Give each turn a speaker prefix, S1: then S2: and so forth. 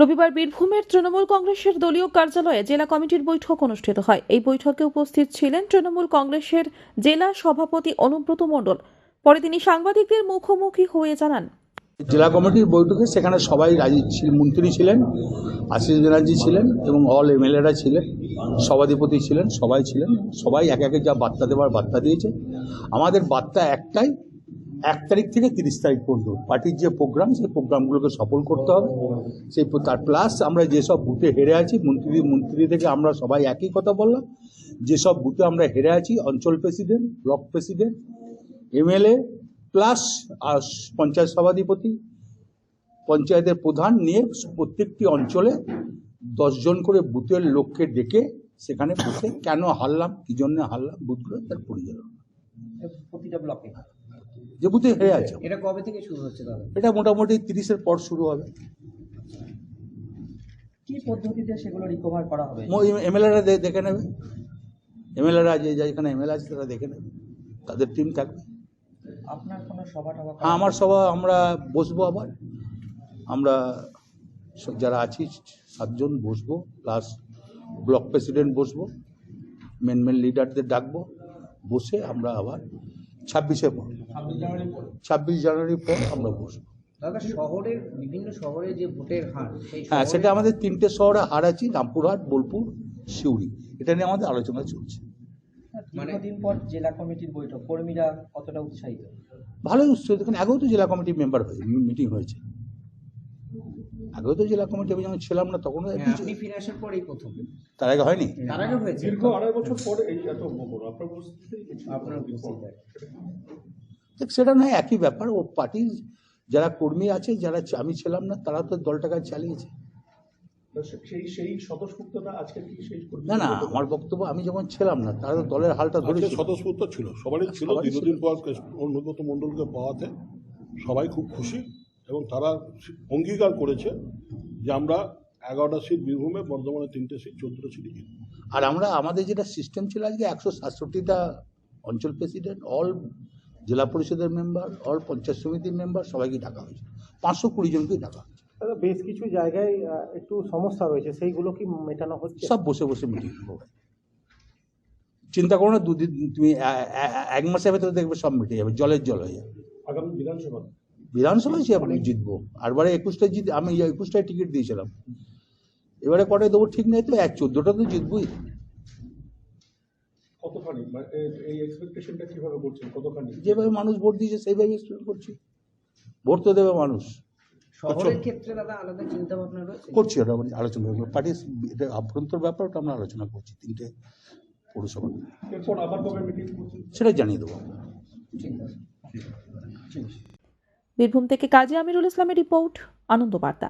S1: রবিবার বীরভূমের তৃণমূল কংগ্রেসের দলীয় কার্যালয়ে জেলা কমিটির বৈঠক অনুষ্ঠিত হয়। এই বৈঠকে উপস্থিত ছিলেন তৃণমূল কংগ্রেসের জেলা সভাপতি অনুব্রত মণ্ডল। পরে তিনি সাংবাদিকদের মুখোমুখি হয়ে জানান।
S2: জেলা কমিটির বৈঠকে সেখানে সবাই রাজি মন্ত্রী ছিলেন আশিস ব্যানার্জি ছিলেন এবং অল এমএলএরা ছিলেন, সভাধিপতি ছিলেন, সবাই ছিলেন। সবাই এক একে যা বার্তা দেওয়ার বার্তা দিয়েছে। আমাদের বার্তা একটাই এক তারিখ থেকে তিরিশ তারিখ পর্যন্ত। পার্টির যে প্রোগ্রাম সেই প্রোগ্রামগুলোকে সফল করতে হবে। সেই তার প্লাস আমরা যেসব বুথে হেরে আছি, মন্ত্রী মন্ত্রী থেকে আমরা সবাই একই কথা বললাম। যেসব বুথে আমরা হেরে আছি, অঞ্চল president block president MLA plus panchayat সভাধিপতি, পঞ্চায়েতের প্রধান নিয়ে প্রত্যেকটি অঞ্চলে দশজন করে বুথের লোককে ডেকে সেখানে বসে কেন হারলাম, কী জন্য হারলাম বুথগুলো তার পরিচালনা
S3: প্রতিটা ব্লকে
S2: যে বুথে হেরে আছে।
S3: এটা কবে থেকে শুরু হচ্ছে দাদা
S2: এটা মোটামুটি তিরিশের পর শুরু হবে।
S3: কি পদ্ধতিতে সেগুলো রিকভার করা হবে?
S2: এমএলএরা দেখে নেবে। এমএলএরা যে যেখানে এমএলএ আছে তারা দেখে নেবে। তাদের টিম থাকবে।
S3: আপনার কোনো সভা টভা
S2: হ্যাঁ আমার সভা আমরা বসবো আবার। আমরা যারা আছি সাতজন বসবো। প্লাস ব্লক প্রেসিডেন্ট বসবো। মেন মেন লিডারদের ডাকবো। বসে আমরা আবার ছাব্বিশে পর। ছাব্বিশ জানুয়ারির পর? আমরা বসবো।
S3: দাদা শহরের বিভিন্ন শহরে যে ভোটের হার
S2: হ্যাঁ সেটা আমাদের তিনটে শহরে হার আছে রামপুরহাট বোলপুর সিউড়ি। এটা নিয়ে আমাদের আলোচনা চলছে।
S3: মানে দিন পর জেলা কমিটির বৈঠক কর্মীরা কতটা উৎসাহিত?
S2: ভালোই উৎসাহ দেখুন আগেও তো জেলা কমিটির মেম্বার হয়ে মিটিং হয়েছে। আগেও তো জেলা কমিটি আমি যখন ছিলাম না তখনও
S3: হ্যাঁ, আপনি ফিরে আসার পরেই প্রথম।
S2: তার আগে হয়নি?
S3: তার আগে হয়েছে।
S4: দীর্ঘ আড়াই বছর পরে এই এত আপনার
S3: আপনার
S2: সেটা নয় একই ব্যাপার। ও পার্টির যারা কর্মী আছে যারা আমি ছিলাম না তারা তো দলটাকে চালিয়েছে।
S4: সেই সেই স্বতঃস্ফূর্ততা আজকে
S2: না না আমার বক্তব্য আমি যখন ছিলাম না তারা দলের হালটা ধরেছিল
S5: স্বতঃস্ফূর্ত ছিল সবারই ছিল। দীর্ঘদিন পর অনুগত মণ্ডলকে পাওয়াতে সবাই খুব খুশি এবং তারা অঙ্গীকার করেছে যে আমরা এগারোটা সিট বীরভূমে বর্ধমানে তিনটে সিট চোদ্দটা সিটে
S2: আর আমরা আমাদের যেটা সিস্টেম ছিল আজকে একশো সাতষট্টিটা অঞ্চল প্রেসিডেন্ট অল জেলা পরিষদের মেম্বার অল পঞ্চায়েত সমিতির মেম্বার সবাইকে ডাকা হয়েছে। পাঁচশো কুড়ি জনকেই ডাকা হয়েছে।
S6: বেশ কিছু জায়গায় একটু সমস্যা রয়েছে। সেইগুলো কি মেটানো হচ্ছে?
S2: সব বসে বসে মিটিং হবে। চিন্তা করো না দুদিন তুমি এক মাসের ভেতরে দেখবে সব মিটে যাবে জলের জল হয়ে যাবে।
S4: আগামী বিধানসভা?
S2: বিধানসভায় সে আপনি জিতবো। আরবারে একুশটায় জিত আমি একুশটায় টিকিট দিয়েছিলাম। এবারে কটায় দেবো ঠিক নেই তো এক চোদ্দোটা তো জিতবই।
S4: কতখানি? মানে এই এক্সপেকটেশনটা কীভাবে করছেন কতখানি?
S2: যেভাবে মানুষ ভোট দিয়েছে সেইভাবে করছি। ভোট তো দেবে মানুষ।
S3: শহরের ক্ষেত্রে দাদা আলাদা চিন্তা ভাবনা রয়েছে?
S2: করছি ওটা আলোচনা পার্টির এটা আভ্যন্তর ব্যাপার ওটা আমরা আলোচনা করছি তিনটে পৌরসভা।
S4: এরপর আবার কবে মিটিং করছেন?
S2: সেটা জানিয়ে দেবো।
S3: ঠিক আছে।
S1: বীরভূম থেকে কাজী আমিরুল ইসলামের রিপোর্ট আনন্দ বার্তা